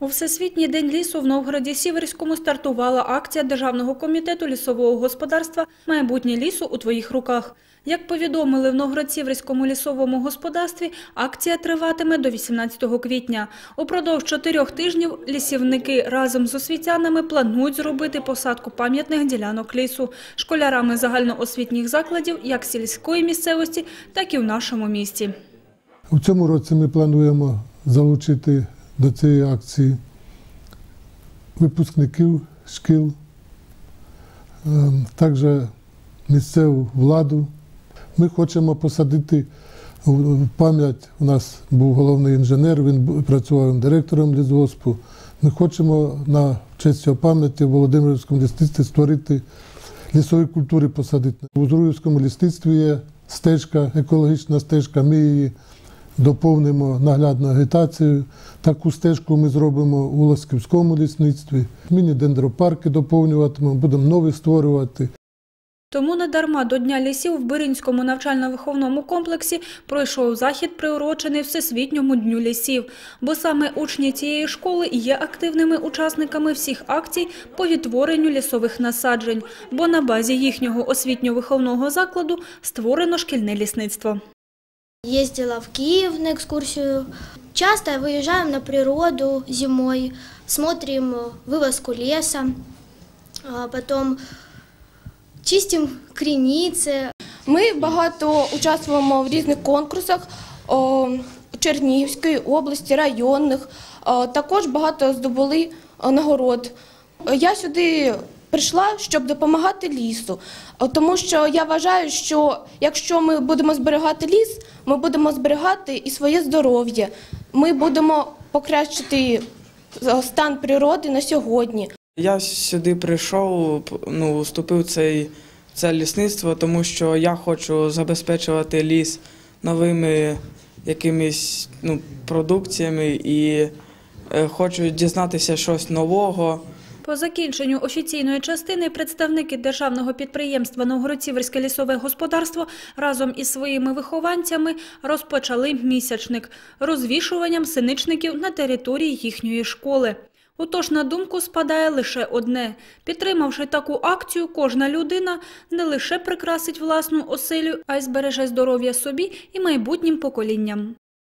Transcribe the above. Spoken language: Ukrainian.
У Всесвітній день лісу в Новгороді Сіверському стартувала акція Державного комітету лісового господарства «Майбутнє лісу у твоїх руках». Як повідомили в Новгород-Сіверському лісовому господарстві, акція триватиме до 18 квітня. Упродовж чотирьох тижнів лісівники разом з освітянами планують зробити посадку пам'ятних ділянок лісу школярами загальноосвітніх закладів як сільської місцевості, так і в нашому місті. У цьому році ми плануємо залучити до цієї акції випускників шкіл, е, також місцеву владу. Ми хочемо посадити в пам'ять. У нас був головний інженер, він працював директором лісгоспу. Ми хочемо на честь його пам'яті в Володимирському лісництві створити лісові культури посадити. У Зруївському лісництві є стежка, екологічна стежка. Ми її доповнимо наглядною агітацією. Таку стежку ми зробимо у Лосківському лісництві. Міні-дендропарки доповнюватимемо, будемо нові створювати. Тому недарма до Дня лісів в Биринському навчально-виховному комплексі пройшов захід, приурочений Всесвітньому дню лісів. Бо саме учні цієї школи є активними учасниками всіх акцій по відтворенню лісових насаджень, бо на базі їхнього освітньо-виховного закладу створено шкільне лісництво. Ездила в Киев на экскурсию. Часто выезжаем на природу зимой, смотрим вывозку леса, а потом чистим креницы, Ми багато участвуємо в різних конкурсах о, Чернігівської області, районних. О, Також багато здобули о, нагород. Я сюди прийшла, щоб допомагати лісу, тому що я вважаю, що якщо ми будемо зберігати ліс, ми будемо зберігати і своє здоров'я. Ми будемо покращити стан природи на сьогодні. Я сюди прийшов, ну, вступив цей, це лісництво, тому що я хочу забезпечувати ліс новими якимись ну, продукціями і е, хочу дізнатися щось нового. По закінченню офіційної частини представники державного підприємства Новгород-Сіверське лісове господарство разом із своїми вихованцями розпочали місячник розвішуванням синичників на території їхньої школи. Отож, на думку спадає лише одне. Підтримавши таку акцію, кожна людина не лише прикрасить власну оселю, а й збереже здоров'я собі і майбутнім поколінням.